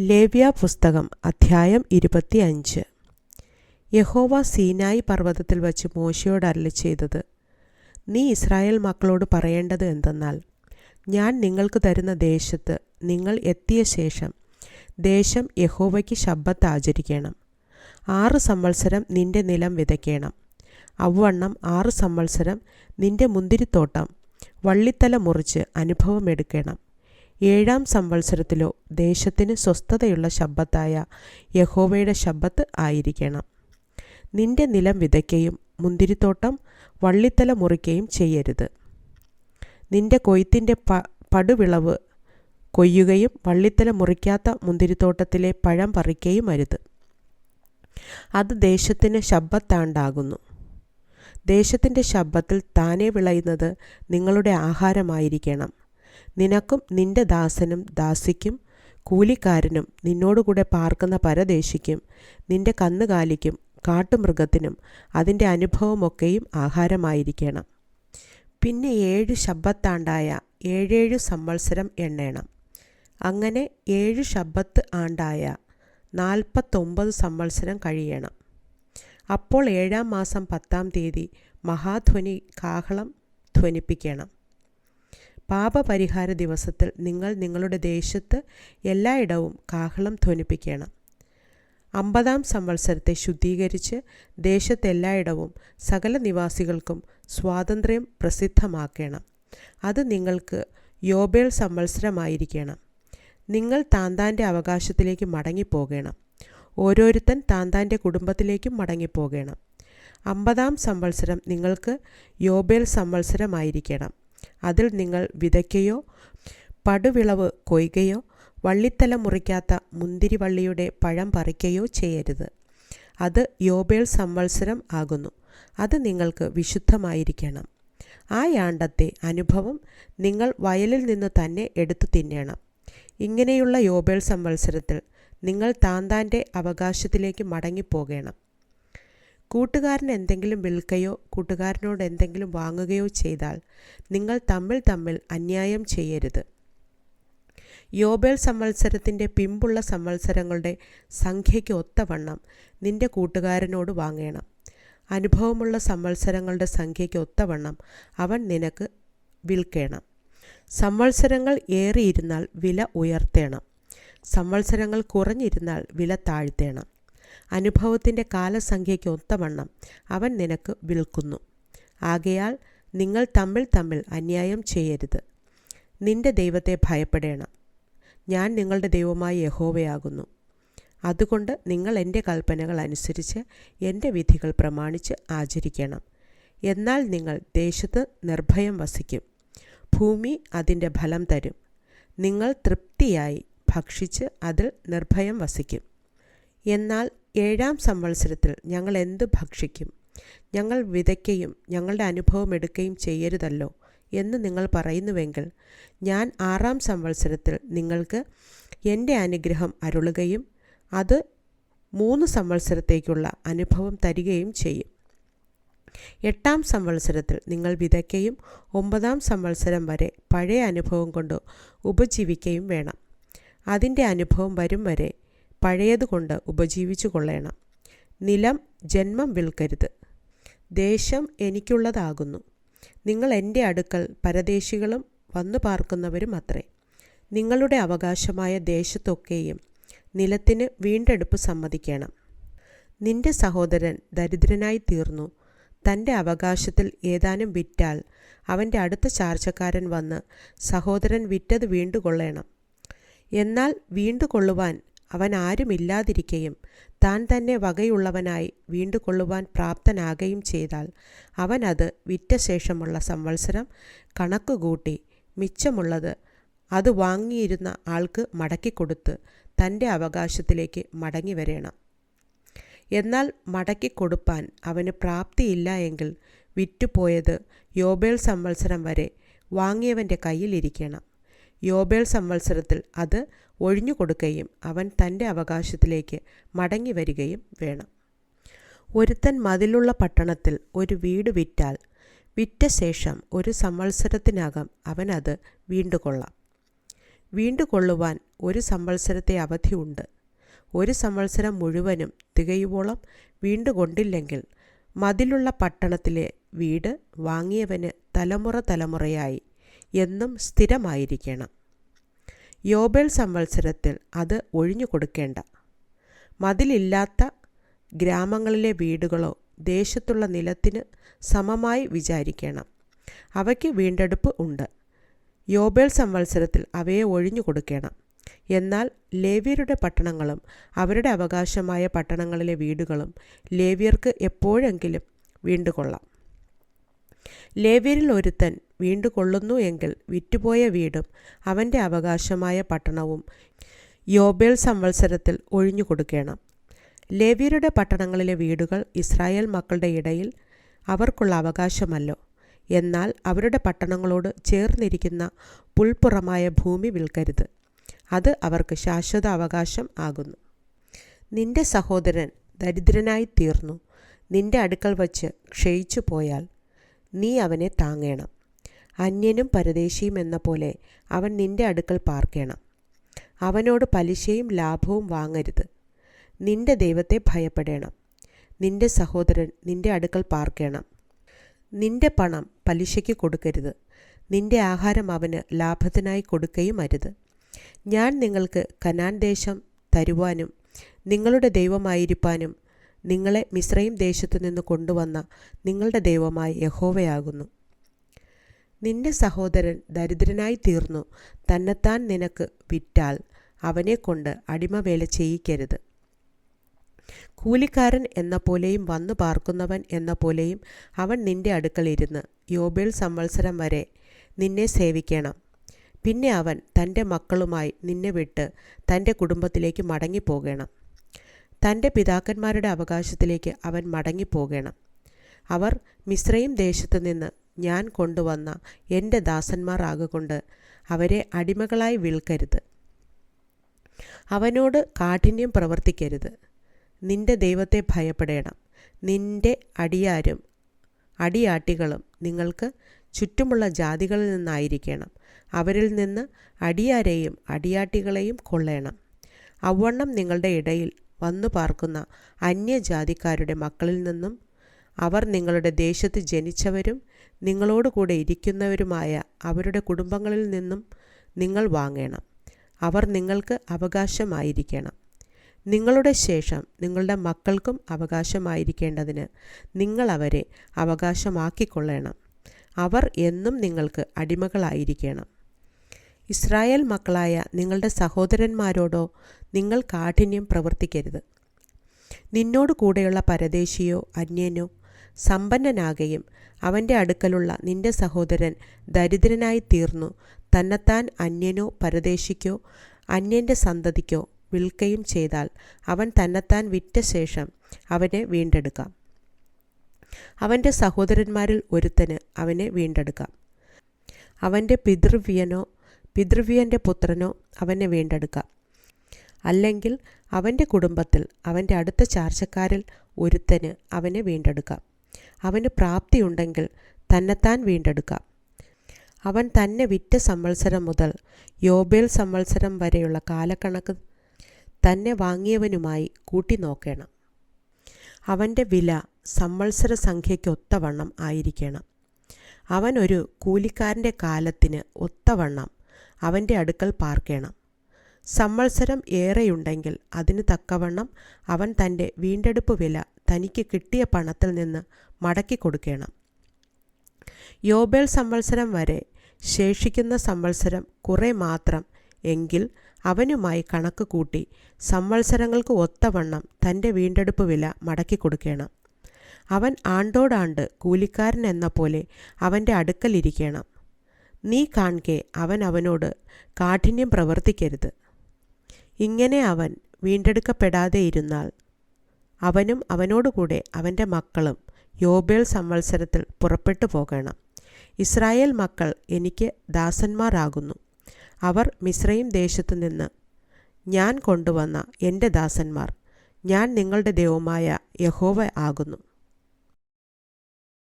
ലേവ്യ പുസ്തകം അധ്യായം ഇരുപത്തിയഞ്ച്. യഹോവ സീനായി പർവതത്തിൽ വച്ച് മോശയോട് അരളി ചെയ്തത് നീ ഇസ്രായേൽ മക്കളോട് പറയേണ്ടത് എന്തെന്നാൽ ഞാൻ നിങ്ങൾക്ക് തരുന്ന ദേശത്ത് നിങ്ങൾ എത്തിയ ശേഷം ദേശം യഹോവയ്ക്ക് ശബ്ബത്ത് ആചരിക്കണം. ആറ് സംവത്സരം നിന്റെ നിലം വിതയ്ക്കണം. അവ്വണ്ണം ആറ് സംവത്സരം നിന്റെ മുന്തിരിത്തോട്ടം വള്ളിത്തല മുറിച്ച് അനുഭവമെടുക്കണം ഏഴാം സംവത്സരത്തിലോ ദേശത്തിന് സ്വസ്ഥതയുള്ള ശബ്ബത്തായ യഹോവയുടെ ശബ്ബത്ത് ആയിരിക്കണം. നിന്റെ നിലം വിതയ്ക്കുകയും മുന്തിരിത്തോട്ടം വള്ളിത്തല മുറിക്കുകയും ചെയ്യരുത്. നിന്റെ കൊയ്ത്തിന്റെ പ പടുവിളവ് കൊയ്യുകയും വള്ളിത്തല മുറിക്കാത്ത മുന്തിരിത്തോട്ടത്തിലെ പഴം പറിക്കുകയും അരുത്. അത് ദേശത്തിന് ശബ്ബത്താണ്ടാകുന്നു. ദേശത്തിന്റെ ശബ്ദത്തിൽ താനെ വിളയുന്നത് നിങ്ങളുടെ ആഹാരമായിരിക്കണം. നിനക്കും നിന്റെ ദാസനും ദാസിക്കും കൂലിക്കാരനും നിന്നോടുകൂടെ പാർക്കുന്ന പരദേശിക്കും നിന്റെ കന്നുകാലിക്കും കാട്ടുമൃഗത്തിനും അതിന്റെ അനുഭവമൊക്കെയും ആഹാരമായിരിക്കണം. പിന്നെ ഏഴ് ശബ്ബത്താണ്ടായ ഏഴേഴു സംവത്സരം എണ്ണേണം. അങ്ങനെ ഏഴ് ശബ്ബത്ത് ആണ്ടായ നാൽപ്പത്തൊമ്പത് സംവത്സരം കഴിയണം. അപ്പോൾ ഏഴാം മാസം പത്താം തീയതി മഹാധ്വനി കാഹളം ധ്വനിപ്പിക്കണം. പാപപരിഹാര ദിവസത്തിൽ നിങ്ങൾ നിങ്ങളുടെ ദേശത്ത് എല്ലായിടവും കാഹളം ധ്വനിപ്പിക്കണം. അമ്പതാം സംവത്സരത്തെ ശുദ്ധീകരിച്ച് ദേശത്തെല്ലായിടവും സകല നിവാസികൾക്കും സ്വാതന്ത്ര്യം പ്രസിദ്ധമാക്കണം. അത് നിങ്ങൾക്ക് യോബേൽ സംവത്സരമായിരിക്കണം. നിങ്ങൾ താന്താന്റെ അവകാശത്തിലേക്ക് മടങ്ങിപ്പോകണം. ഓരോരുത്തൻ താന്താന്റെ കുടുംബത്തിലേക്കും മടങ്ങിപ്പോകണം. അമ്പതാം സംവത്സരം നിങ്ങൾക്ക് യോബേൽ സംവത്സരമായിരിക്കണം. അതിൽ നിങ്ങൾ വിതയ്ക്കുകയോ പടുവിളവ് കൊയ്യുകയോ വള്ളിത്തല മുറിക്കാത്ത മുന്തിരിവള്ളിയുടെ പഴം പറിക്കുകയോ ചെയ്യരുത്. അത് യോബേൽ സംവത്സരം ആകുന്നു. അത് നിങ്ങൾക്ക് വിശുദ്ധമായിരിക്കണം. ആ യാണ്ടത്തെ അനുഭവം നിങ്ങൾ വയലിൽ നിന്ന് തന്നെ എടുത്തു തിന്നണം. ഇങ്ങനെയുള്ള യോബേൽ സംവത്സരത്തിൽ നിങ്ങൾ താന്താന്റെ അവകാശത്തിലേക്ക് മടങ്ങിപ്പോകണം. കൂട്ടുകാരൻ എന്തെങ്കിലും വിൽക്കുകയോ കൂട്ടുകാരനോട് എന്തെങ്കിലും വാങ്ങുകയോ ചെയ്താൽ നിങ്ങൾ തമ്മിൽ തമ്മിൽ അന്യായം ചെയ്യരുത്. യോബേൽ സംവത്സരത്തിന്റെ പിമ്പുള്ള സംവത്സരങ്ങളുടെ സംഖ്യയ്ക്ക് ഒത്തവണ്ണം നിന്റെ കൂട്ടുകാരനോട് വാങ്ങണം. അനുഭവമുള്ള സംവത്സരങ്ങളുടെ സംഖ്യയ്ക്ക് ഒത്തവണ്ണം അവൻ നിനക്ക് വിൽക്കണം. സംവത്സരങ്ങൾ ഏറിയിരുന്നാൽ വില ഉയർത്തേണം. സംവത്സരങ്ങൾ കുറഞ്ഞിരുന്നാൽ വില താഴ്ത്തേണം. അനുഭവത്തിന്റെ കാലസംഖ്യയ്ക്ക് ഒത്തവണ്ണം അവൻ നിനക്ക് വിൽക്കുന്നു. ആകയാൽ നിങ്ങൾ തമ്മിൽ തമ്മിൽ അന്യായം ചെയ്യരുത്. നിന്റെ ദൈവത്തെ ഭയപ്പെടേണം. ഞാൻ നിങ്ങളുടെ ദൈവമായി യഹോവയാകുന്നു. അതുകൊണ്ട് നിങ്ങൾ എന്റെ കൽപ്പനകൾ അനുസരിച്ച് എന്റെ വിധികൾ പ്രമാണിച്ച് ആചരിക്കണം. എന്നാൽ നിങ്ങൾ ദേശത്ത് നിർഭയം വസിക്കും. ഭൂമി അതിന്റെ ഫലം തരും. നിങ്ങൾ തൃപ്തിയായി ഭക്ഷിച്ച് അതിൽ നിർഭയം വസിക്കും. എന്നാൽ ഏഴാം സംവത്സരത്തിൽ ഞങ്ങൾ എന്ത് ഭക്ഷിക്കും? ഞങ്ങൾ വിതയ്ക്കുകയും ഞങ്ങളുടെ അനുഭവം എടുക്കുകയും ചെയ്യരുതല്ലോ എന്ന് നിങ്ങൾ പറയുന്നുവെങ്കിൽ ഞാൻ ആറാം സംവത്സരത്തിൽ നിങ്ങൾക്ക് എന്റെ അനുഗ്രഹം അരുളുകയും അത് മൂന്ന് സംവത്സരത്തേക്കുള്ള അനുഭവം തരികയും ചെയ്യും. എട്ടാം സംവത്സരത്തിൽ നിങ്ങൾ വിതയ്ക്കുകയും ഒമ്പതാം സംവത്സരം വരെ പഴയ അനുഭവം കൊണ്ട് ഉപജീവിക്കുകയും വേണം. അതിന്റെ അനുഭവം വരും വരെ പഴയതുകൊണ്ട് ഉപജീവിച്ചു കൊള്ളേണം. നിലം ജന്മം വിൽക്കരുത്. ദേശം എനിക്കുള്ളതാകുന്നു. നിങ്ങൾ എന്റെ അടുക്കൽ പരദേശികളും വന്നു പാർക്കുന്നവരും അത്രേ. നിങ്ങളുടെ അവകാശമായ ദേശത്തൊക്കെയും നിലത്തിന് വീണ്ടെടുപ്പ് സമ്മതിക്കണം. നിന്റെ സഹോദരൻ ദരിദ്രനായി തീർന്നു. തന്റെ അവകാശത്തിൽ ഏതാനും വിറ്റാൽ അവന്റെ അടുത്ത ചാർച്ചക്കാരൻ വന്ന് സഹോദരൻ വിറ്റത് വീണ്ടുകൊള്ളണം. എന്നാൽ വീണ്ടുകൊള്ളുവാൻ അവൻ ആരുമില്ലാതിരിക്കുകയും താൻ തന്നെ വകയുള്ളവനായി വീണ്ടുകൊള്ളുവാൻ പ്രാപ്തനാകുകയും ചെയ്താൽ അവൻ അത് വിറ്റ ശേഷമുള്ള സംവത്സരം കണക്കുകൂട്ടി മിച്ചമുള്ളത് അത് വാങ്ങിയിരുന്ന ആൾക്ക് മടക്കിക്കൊടുത്ത് തന്റെ അവകാശത്തിലേക്ക് മടങ്ങി വരേണം എന്നാൽ മടക്കിക്കൊടുപ്പാൻ അവന് പ്രാപ്തിയില്ല എങ്കിൽ വിറ്റുപോയത് യോബേൽ സംവത്സരം വരെ വാങ്ങിയവന്റെ കയ്യിലിരിക്കണം. യോബേൽ സംവത്സരത്തിൽ അത് ഒഴിഞ്ഞു കൊടുക്കുകയും അവൻ തന്റെ അവകാശത്തിലേക്ക് മടങ്ങി വരികയും വേണം. ഒരുത്തൻ മതിലുള്ള പട്ടണത്തിൽ ഒരു വീട് വിറ്റാൽ വിറ്റ ശേഷം ഒരു സംവത്സരത്തിനകം അവൻ അത് വീണ്ടുകൊള്ളാം. വീണ്ടുകൊള്ളുവാൻ ഒരു സംവത്സരത്തെ അവധിയുണ്ട്. ഒരു സംവത്സരം മുഴുവനും തികയുവോളം വീണ്ടുകൊണ്ടില്ലെങ്കിൽ മതിലുള്ള പട്ടണത്തിലെ വീട് വാങ്ങിയവന് തലമുറ തലമുറയായി എന്നും സ്ഥിരമായിരിക്കണം. യോബേൽ സംവത്സരത്തിൽ അത് ഒഴിഞ്ഞു കൊടുക്കേണ്ട. മതിലില്ലാത്ത ഗ്രാമങ്ങളിലെ വീടുകളോ ദേശത്തുള്ള നിലത്തിന് സമമായി വിചാരിക്കണം. അവയ്ക്ക് വീണ്ടെടുപ്പ് ഉണ്ട്. യോബേൽ സംവത്സരത്തിൽ അവയെ ഒഴിഞ്ഞു കൊടുക്കണം. എന്നാൽ ലേവ്യരുടെ പട്ടണങ്ങളും അവരുടെ അവകാശമായ പട്ടണങ്ങളിലെ വീടുകളും ലേവ്യർക്ക് എപ്പോഴെങ്കിലും വീണ്ടുകൊള്ളാം. ലേവ്യരിൽ ഒരുത്തൻ വീണ്ടുകൊള്ളുന്നു എങ്കിൽ വിറ്റുപോയ വീടും അവന്റെ അവകാശമായ പട്ടണവും യോബേൽ സംവത്സരത്തിൽ ഒഴിഞ്ഞു കൊടുക്കണം. ലേവ്യരുടെ പട്ടണങ്ങളിലെ വീടുകൾ ഇസ്രായേൽ മക്കളുടെ ഇടയിൽ അവർക്കുള്ള അവകാശമല്ലോ. എന്നാൽ അവരുടെ പട്ടണങ്ങളോട് ചേർന്നിരിക്കുന്ന പുൽപ്പുറമായ ഭൂമി വിൽക്കരുത്. അത് അവർക്ക് ശാശ്വത അവകാശം ആകുന്നു. നിന്റെ സഹോദരൻ ദരിദ്രനായി തീർന്നു നിന്റെ അടുക്കൽ വച്ച് ക്ഷയിച്ചു പോയാൽ നീ അവനെ താങ്ങേണം. അന്യനും പരദേശിയും എന്ന പോലെ അവൻ നിന്റെ അടുക്കൽ പാർക്കേണം. അവനോട് പലിശയും ലാഭവും വാങ്ങരുത്. നിന്റെ ദൈവത്തെ ഭയപ്പെടേണം. നിന്റെ സഹോദരൻ നിന്റെ അടുക്കൽ പാർക്കേണം. നിന്റെ പണം പലിശയ്ക്ക് കൊടുക്കരുത്. നിന്റെ ആഹാരം അവന് ലാഭത്തിനായി കൊടുക്കുകയും അരുത്. ഞാൻ നിങ്ങൾക്ക് കനാൻ ദേശം തരുവാനും നിങ്ങളുടെ ദൈവമായിരിക്കാനും നിങ്ങളെ മിശ്രയും ദേശത്തു നിന്ന് കൊണ്ടുവന്ന നിങ്ങളുടെ ദൈവമായി യഹോവയാകുന്നു. നിന്റെ സഹോദരൻ ദരിദ്രനായി തീർന്നു. തന്നെത്താൻ നിനക്ക് വിറ്റാൽ അവനെക്കൊണ്ട് അടിമവേല ചെയ്യിക്കരുത്. കൂലിക്കാരൻ എന്ന പോലെയും വന്നു പാർക്കുന്നവൻ എന്ന പോലെയും അവൻ നിന്റെ അടുക്കൽ ഇരുന്ന് യോബേൽ സംവത്സരം വരെ നിന്നെ സേവിക്കണം. പിന്നെ അവൻ തന്റെ മക്കളുമായി നിന്നെ വിട്ട് തന്റെ കുടുംബത്തിലേക്ക് മടങ്ങിപ്പോകണം. തന്റെ പിതാക്കന്മാരുടെ അവകാശത്തിലേക്ക് അവൻ മടങ്ങിപ്പോകണം. അവർ മിശ്രയും ദേശത്തു നിന്ന് ഞാൻ കൊണ്ടുവന്ന എന്റെ ദാസന്മാർ ആകൊണ്ട് അവരെ അടിമകളായി വിൽക്കരുത്. അവനോട് കാഠിന്യം പ്രവർത്തിക്കരുത്. നിന്റെ ദൈവത്തെ ഭയപ്പെടേണം. നിന്റെ അടിയാരും അടിയാട്ടികളും നിങ്ങൾക്ക് ചുറ്റുമുള്ള ജാതികളിൽ നിന്നായിരിക്കണം. അവരിൽ നിന്ന് അടിയാരെയും അടിയാട്ടികളെയും കൊള്ളേണം. അവണ്ണം നിങ്ങളുടെ ഇടയിൽ വന്നു പാർക്കുന്ന അന്യജാതിക്കാരുടെ മക്കളിൽ നിന്നും അവർ നിങ്ങളുടെ ദേശത്ത് ജനിച്ചവരും നിങ്ങളോട് കൂടെ ഇരിക്കുന്നവരുമായ അവരുടെ കുടുംബങ്ങളിൽ നിന്നും നിങ്ങൾ വാങ്ങണം. അവർ നിങ്ങൾക്ക് അവകാശമായിരിക്കണം. നിങ്ങളുടെ ശേഷം നിങ്ങളുടെ മക്കൾക്കും അവകാശമായിരിക്കേണ്ടതിന് നിങ്ങൾ അവരെ അവകാശമാക്കിക്കൊള്ളണം. അവർ എന്നും നിങ്ങൾക്ക് അടിമകളായിരിക്കണം. ഇസ്രായേൽ മക്കളായ നിങ്ങളുടെ സഹോദരന്മാരോടോ നിങ്ങൾ കാഠിന്യം പ്രവർത്തിക്കരുത്. നിന്നോട് കൂടെയുള്ള പരദേശിയോ അന്യനോ സമ്പന്നനാകുകയും അവന്റെ അടുക്കലുള്ള നിന്റെ സഹോദരൻ ദരിദ്രനായി തീർന്നു. തന്നെത്താൻ അന്യനോ പരദേശിക്കോ അന്യന്റെ സന്തതിക്കോ വിൽക്കുകയും ചെയ്താൽ അവൻ തന്നെത്താൻ വിറ്റ ശേഷം അവനെ വീണ്ടെടുക്കാം. അവന്റെ സഹോദരന്മാരിൽ ഒരുത്തന് അവനെ വീണ്ടെടുക്കാം. അവന്റെ പിതൃവ്യനോ പിതൃവ്യന്റെ പുത്രനോ അവനെ വീണ്ടെടുക്കാം. അല്ലെങ്കിൽ അവന്റെ കുടുംബത്തിൽ അവന്റെ അടുത്ത ചാർച്ചക്കാരിൽ ഒരുത്തന് അവനെ വീണ്ടെടുക്കാം. അവന് പ്രാപ്തിയുണ്ടെങ്കിൽ തന്നെത്താൻ വീണ്ടെടുക്കാം. അവൻ തന്നെ വിറ്റ സംവത്സരം മുതൽ യോബേൽ സംവത്സരം വരെയുള്ള കാലക്കണക്ക് തന്നെ വാങ്ങിയവനുമായി കൂട്ടി നോക്കണം. അവന്റെ വില സംവത്സര സംഖ്യയ്ക്ക് ഒത്തവണ്ണം ആയിരിക്കണം. അവനൊരു കൂലിക്കാരന്റെ കാലത്തിന് ഒത്തവണ്ണം അവന്റെ അടുക്കൽ പാർക്കണം. സമ്മത്സരം ഏറെയുണ്ടെങ്കിൽ അതിന് തക്കവണ്ണം അവൻ തന്റെ വീണ്ടെടുപ്പ് വില തനിക്ക് കിട്ടിയ പണത്തിൽ നിന്ന് മടക്കി കൊടുക്കണം. യോബേൽ സംവത്സരം വരെ ശേഷിക്കുന്ന സംവത്സരം കുറേ മാത്രം എങ്കിൽ അവനുമായി കണക്ക് കൂട്ടി സംവത്സരങ്ങൾക്ക് ഒത്തവണ്ണം തന്റെ വീണ്ടെടുപ്പ് വില മടക്കി കൊടുക്കണം. അവൻ ആണ്ടോടാണ്ട് കൂലിക്കാരൻ എന്ന പോലെ അവന്റെ അടുക്കലിരിക്കണം നീ കാൺകെ അവൻ അവനോട് കാഠിന്യം പ്രവർത്തിക്കരുത്. ഇങ്ങനെ അവൻ വീണ്ടെടുക്കപ്പെടാതെ ഇരുന്നാൽ അവനും അവനോടുകൂടെ അവന്റെ മക്കളും യോബേൽ സംവത്സരത്തിൽ പുറപ്പെട്ടു പോകണം. ഇസ്രായേൽ മക്കൾ എനിക്ക് ദാസന്മാരാകുന്നു. അവർ മിശ്രയും ദേശത്തു നിന്ന് ഞാൻ കൊണ്ടുവന്ന എന്റെ ദാസന്മാർ ഞാൻ നിങ്ങളുടെ ദൈവമായ യഹോവ ആകുന്നു.